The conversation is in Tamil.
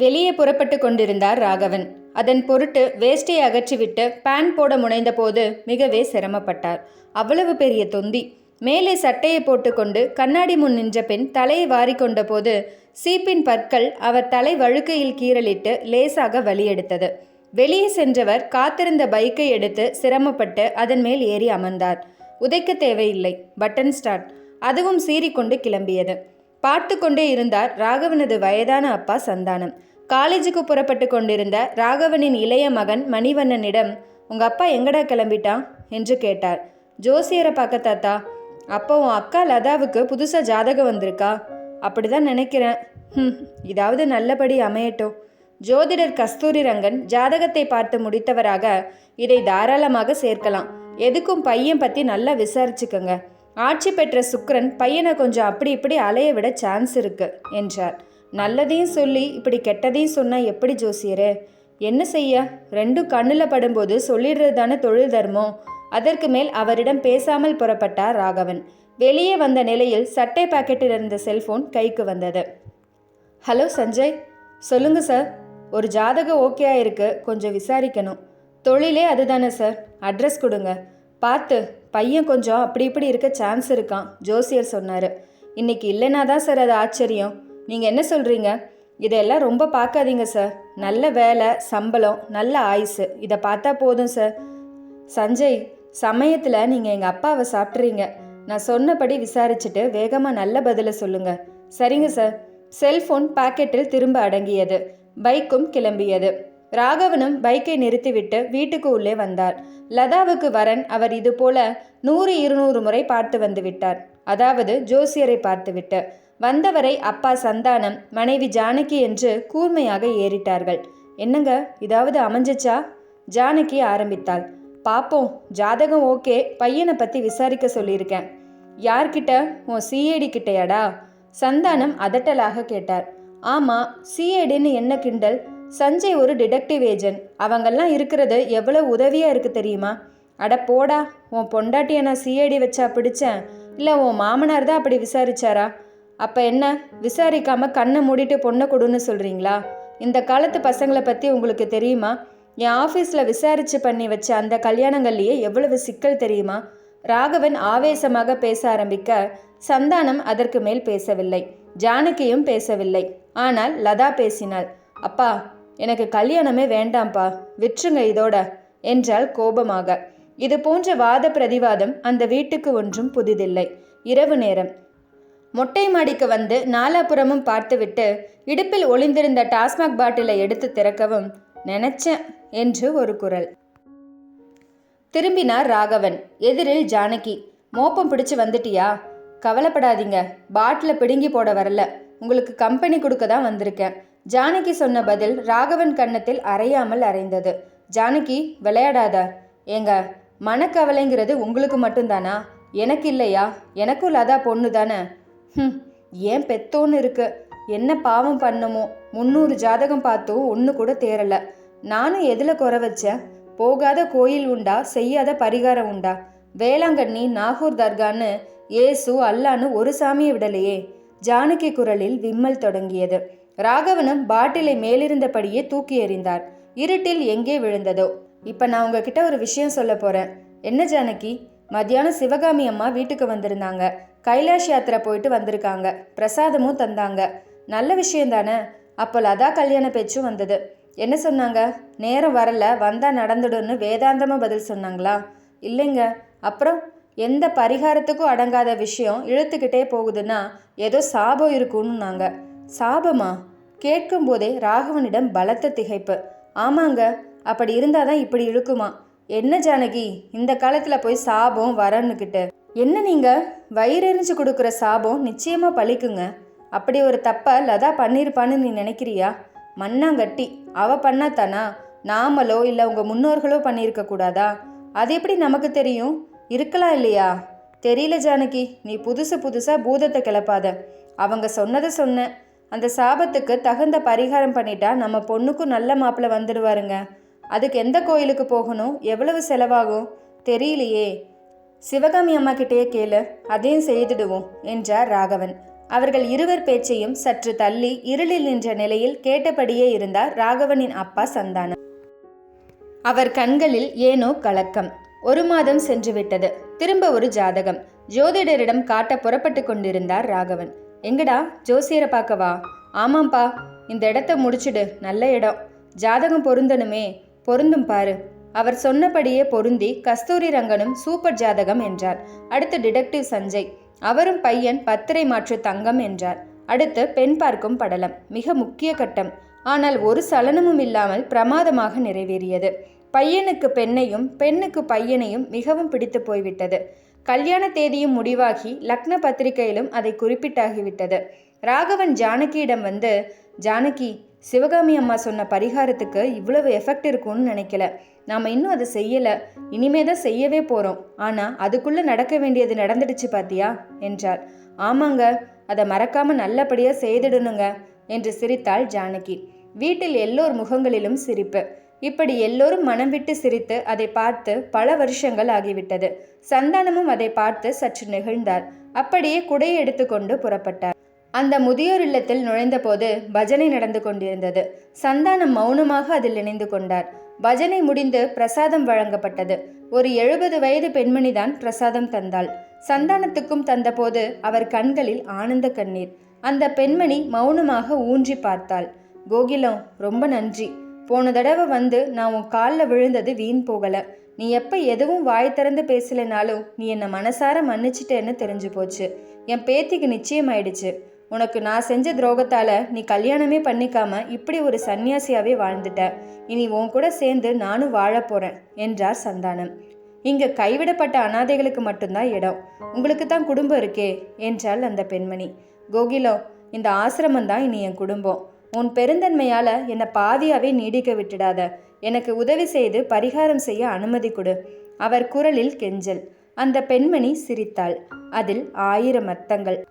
வெளியே புறப்பட்டு கொண்டிருந்தார் ராகவன். அதன் பொருட்டு வேஷ்டியை அகற்றிவிட்டு பேண்ட் போட முனைந்தபோது மிகவே சிரமப்பட்டார். அவ்வளவு பெரிய தொந்தி. மேலே சட்டையை போட்டுக்கொண்டு கண்ணாடி முன் நின்ற பெண் தலையை வாரிக்கொண்ட போது சீப்பின் பற்கள் அவர் தலை வழுக்கையில் கீறலிட்டு லேசாக வலியெடுத்தது. வெளியே சென்றவர் காத்திருந்த பைக்கை எடுத்து சிரமப்பட்டு அதன் மேல் ஏறி அமர்ந்தார். உதைக்க தேவையில்லை. Button start. அதுவும் சீறிக்கொண்டு கிளம்பியது. பார்த்து கொண்டே இருந்தார் ராகவனது வயதான அப்பா சந்தானம். காலேஜுக்கு புறப்பட்டு கொண்டிருந்த ராகவனின் இளைய மகன் மணிவண்ணனிடம் உங்க அப்பா எங்கடா கிளம்பிட்டான்? என்று கேட்டார். ஜோசியரை பார்க்க தாத்தா அப்போ உன் அக்கா லதாவுக்கு புதுசாக ஜாதகம் வந்திருக்கா? அப்படிதான் நினைக்கிறேன். ம் இதாவது நல்லபடி அமையட்டும். ஜோதிடர் கஸ்தூரி ரங்கன் ஜாதகத்தை பார்த்து முடித்தவராக இதை தாராளமாக சேர்க்கலாம். எதுக்கும் பையன் பற்றி நல்லா விசாரிச்சுக்கோங்க. ஆட்சி பெற்ற சுக்கரன் பையனை கொஞ்சம் அப்படி இப்படி அலைய விட சான்ஸ் இருக்கு என்றார். நல்லதையும் சொல்லி இப்படி கெட்டதையும் சொன்னால் எப்படி ஜோசியரே? என்ன செய்ய? ரெண்டும் கண்ணில் படும்போது சொல்லிடுறது தானே தொழில் தர்மம். அதற்கு மேல் அவரிடம் பேசாமல் புறப்பட்டார் ராகவன். வெளியே வந்த நிலையில் சட்டை பாக்கெட்டில் இருந்த செல்போன் கைக்கு வந்தது. ஹலோ சஞ்சய். சொல்லுங்க சார் ஒரு ஜாதகம் ஓகே ஆயிருக்கு கொஞ்சம் விசாரிக்கணும். தொழிலே அதுதானே சார் அட்ரஸ் கொடுங்க. பார்த்து பையன் கொஞ்சம் அப்படி இப்படி இருக்க சான்ஸ் இருக்கான் ஜோசியர் சொன்னார். இன்னைக்கு இல்லைனா தான் சார் அது ஆச்சரியம். நீங்கள் என்ன சொல்கிறீங்க இதெல்லாம் ரொம்ப பார்க்காதீங்க சார் நல்ல வேலை சம்பளம் நல்ல ஆயுசு. இதை பார்த்தா போதும் சார் சஞ்சய் சமயத்தில் நீங்கள் எங்கள் அப்பாவை சாப்பிட்றீங்க. நான் சொன்னபடி விசாரிச்சுட்டு வேகமாக நல்ல பதிலை சொல்லுங்க. சரிங்க சார் செல்ஃபோன் பாக்கெட்டில் திரும்ப அடங்கியது. பைக்கும் கிளம்பியது. ராகவனும் பைக்கை நிறுத்திவிட்டு வீட்டுக்கு உள்ளே வந்தார் லதாவுக்கு வரன் அவர் இதுபோல நூறு இருநூறு முறை பார்த்து வந்து விட்டார். அதாவது ஜோசியரை பார்த்துவிட்டு வந்தவரை அப்பா சந்தானம் மனைவி ஜானகி என்று கூர்மையாக ஏறிட்டார்கள். என்னங்க இதாவது அமைஞ்சிச்சா? ஜானகி ஆரம்பித்தாள். பாப்போம் ஜாதகம் ஓகே பையனை பற்றி விசாரிக்க சொல்லியிருக்கேன். யார்கிட்ட? உன் சிஏடி கிட்டையாடா? சந்தானம் அதட்டலாக கேட்டார். ஆமாம் சிஏடின்னு என்ன கிண்டல்? சஞ்சய் ஒரு டிடெக்டிவ் ஏஜென்ட். அவங்கெல்லாம் இருக்கிறது எவ்வளோ உதவியாக இருக்குது தெரியுமா? அட போடா உன் பொண்டாட்டியை நான் சிஐடி வச்சா பிடிச்சேன். இல்லை உன் மாமனார் தான் அப்படி விசாரிச்சாரா? அப்போ என்ன விசாரிக்காமல் கண்ணை மூடிட்டு பொண்ணை கொடுன்னு சொல்கிறீங்களா இந்த காலத்து பசங்களை பற்றி உங்களுக்கு தெரியுமா? என் ஆஃபீஸில் விசாரித்து பண்ணி வச்ச அந்த கல்யாணங்கள்லேயே எவ்வளவு சிக்கல் தெரியுமா? ராகவன் ஆவேசமாக பேச ஆரம்பிக்க சந்தானம் அதற்கு மேல் பேசவில்லை. ஜானகியும் பேசவில்லை. ஆனால் லதா பேசினாள். அப்பா எனக்கு கல்யாணமே வேண்டாம்ப்பா விற்றுங்க இதோட என்றாள் கோபமாக. இது போன்ற வாத பிரதிவாதம் அந்த வீட்டுக்கு ஒன்றும் புதிதில்லை. இரவு நேரம். மொட்டை மாடிக்கு வந்து நாலாபுறமும் பார்த்துவிட்டு இடுப்பில் ஒளிந்திருந்த டாஸ்மாக் பாட்டிலை எடுத்து திறக்கவும் நினைச்சேன் என்று ஒரு குரல். திரும்பினார் ராகவன் எதிரில் ஜானகி. மோப்பம் பிடிச்சு வந்துட்டியா? கவலைப்படாதீங்க பாட்டில பிடுங்கி போட வரல. உங்களுக்கு கம்பெனி கொடுக்க தான் வந்திருக்கேன். ஜானகி சொன்ன பதில் ராகவன் கன்னத்தில் அறையாமல் அறைந்தது. ஜானகி விளையாடாத. ஏங்க மனக்கவலைங்கிறது உங்களுக்கு மட்டும்தானா? எனக்கு இல்லையா? எனக்கும் லதா பொண்ணு தானே? ம் ஏன் பெத்தோன்னு இருக்கு. என்ன பாவம் பண்ணுமோ? முந்நூறு ஜாதகம் பார்த்தும் ஒன்று கூட தேரல நானும் எதில் குறை வச்சேன்? போகாத கோயில் உண்டா? செய்யாத பரிகாரம் உண்டா? வேளாங்கண்ணி நாகூர் தர்கான்னு ஏசு அல்லான்னு ஒரு சாமியை விடலையே. ஜானகி குரலில் விம்மல் தொடங்கியது. ராகவனும் பாட்டிலை மேலிருந்தபடியே தூக்கி எறிந்தார். இருட்டில் எங்கே விழுந்ததோ? இப்போ நான் உங்ககிட்ட ஒரு விஷயம் சொல்ல போகிறேன் என்ன ஜானகி? மத்தியானம் சிவகாமி அம்மா வீட்டுக்கு வந்திருந்தாங்க. கைலாஷ் யாத்திரை போயிட்டு வந்திருக்காங்க. பிரசாதமும் தந்தாங்க. நல்ல விஷயம் தானே? அப்போ லதா கல்யாண பேச்சும் வந்தது. என்ன சொன்னாங்க? நேரம் வரல வந்தால் நடந்துடும்னு வேதாந்தமாக பதில் சொன்னாங்களா? இல்லைங்க. அப்புறம் எந்த பரிகாரத்துக்கும் அடங்காத விஷயம் இழுத்துக்கிட்டே போகுதுன்னா ஏதோ சாபம் இருக்கும்னுனாங்க சாபமா? கேட்கும்போதே ராகவனிடம் பலத்த திகைப்பு. ஆமாங்க அப்படி இருந்தாதான் இப்படி இழுக்குமா? என்ன ஜானகி இந்த காலத்தில் போய் சாபம் வரன்னுக்கிட்டு. என்ன நீங்க? வயிறெறிஞ்சு கொடுக்குற சாபம் நிச்சயமா பழிக்குங்க. அப்படி ஒரு தப்ப லதா பண்ணியிருப்பான்னு நீ நினைக்கிறியா? மண்ணாங்கட்டி அவ பண்ணாதானா நாமளோ இல்லை உங்க முன்னோர்களோ பண்ணியிருக்க கூடாதா? அது எப்படி நமக்கு தெரியும்? இருக்கலாம் இல்லையா? தெரியல ஜானகி நீ புதுசு புதுசா பூதத்தை கிளப்பாத. அவங்க சொன்னதை சொன்னேன் அந்த சாபத்துக்கு தகுந்த பரிகாரம் பண்ணிட்டா நம்ம பொண்ணுக்கும் நல்ல மாப்பிள்ளை வந்துடுவாருங்க. அதுக்கு எந்த கோயிலுக்கு போகணும்? எவ்வளவு செலவாகும்? தெரியலையே. சிவகாமி அம்மா கிட்டேயே கேளு. அதையும் செய்துடுவோம் என்றார் ராகவன். அவர்கள் இருவர் பேச்சையும் சற்று தள்ளி இருளில் நின்ற நிலையில் கேட்டபடியே இருந்தார் ராகவனின் அப்பா சந்தானம். அவர் கண்களில் ஏனோ கலக்கம். ஒரு மாதம் சென்று விட்டது திரும்ப ஒரு ஜாதகம். ஜோதிடரிடம் காட்ட புறப்பட்டு கொண்டிருந்தார் ராகவன். எங்கடா? ஜோசியரை பார்க்கவா? ஆமாம்ப்பா இந்த இடத்த முடிச்சிடு. நல்ல இடம். ஜாதகம் பொருந்தணுமே. பொருந்தும் பாரு. அவர் சொன்னபடியே பொருந்தி கஸ்தூரி ரங்கனும் சூப்பர் ஜாதகம் என்றார். அடுத்து டிடெக்டிவ் சஞ்சய். அவரும் பையன் பத்திரை மாற்று தங்கம் என்றார். அடுத்து பெண் பார்க்கும் படலம். மிக முக்கிய கட்டம். ஆனால் ஒரு சலனமும் இல்லாமல் பிரமாதமாக நிறைவேறியது. பையனுக்கு பெண்ணையும் பெண்ணுக்கு பையனையும் மிகவும் பிடித்து போய்விட்டது. கல்யாண தேதியும் முடிவாகி லக்ன பத்திரிகையிலும் அதை குறிப்பிட்டாகிவிட்டது. ராகவன் ஜானகியிடம் வந்து ஜானகி சிவகாமி அம்மா சொன்ன பரிகாரத்துக்கு இவ்வளவு எஃபெக்ட் இருக்கும்னு நினைக்கல. நாம் இன்னும் அதை செய்யலை. இனிமே தான் செய்யவே போகிறோம் ஆனால் அதுக்குள்ளே நடக்க வேண்டியது நடந்துடுச்சு பாத்தியா? என்றார் ஆமாங்க. அதை மறக்காம நல்லபடியாக செய்திடணுங்க. என்று சிரித்தாள் ஜானகி. வீட்டில் எல்லோர் முகங்களிலும் சிரிப்பு. இப்படி எல்லோரும் மனம் விட்டு சிரித்து அதை பார்த்து பல வருஷங்கள் ஆகிவிட்டது. சந்தானமும் அதை பார்த்து சற்று நெகிழ்ந்தார். அப்படியே குடையை எடுத்துக்கொண்டு புறப்பட்டார். அந்த முதியோர் இல்லத்தில் நுழைந்தபோது பஜனை நடந்து கொண்டிருந்தது. சந்தானம் மௌனமாக அதில் இணைந்து கொண்டார். பஜனை முடிந்து பிரசாதம் வழங்கப்பட்டது. ஒரு எழுபது வயது பெண்மணிதான் பிரசாதம் தந்தாள். சந்தானத்துக்கும் தந்தபோது அவர் கண்களில் ஆனந்த கண்ணீர். அந்த பெண்மணி மௌனமாக ஊன்றி பார்த்தாள். கோகிலம் ரொம்ப நன்றி. போன தடவை வந்து நான் உன் காலில் விழுந்தது வீண் போகலை. நீ எப்போ எதுவும் வாய் திறந்து பேசலைனாலும் நீ என்னை மனசார மன்னிச்சிட்டேன்னு தெரிஞ்சு போச்சு. என் பேத்திக்கு நிச்சயமாயிடுச்சு. உனக்கு நான் செஞ்ச துரோகத்தால் நீ கல்யாணமே பண்ணிக்காம இப்படி ஒரு சன்னியாசியாகவே வாழ்ந்துட்ட. இனி உன் கூட சேர்ந்து நானும் வாழ போகிறேன் என்றார் சந்தானம். இங்கே கைவிடப்பட்ட அனாதைகளுக்கு மட்டும்தான் இடம். உங்களுக்கு தான் குடும்பம் இருக்கே என்றாள் அந்த பெண்மணி. கோகிலோ இந்த ஆசிரமம் தான் இனி என் குடும்பம். உன் பெருந்தன்மையால் என்னை பாதியாகவே நீடிக்க விட்டுடாத. எனக்கு உதவி செய்து பரிகாரம் செய்ய அனுமதி கொடு. அவர் குரலில் கெஞ்சல். அந்த பெண்மணி சிரித்தாள். அதில் ஆயிரம் அர்த்தங்கள்.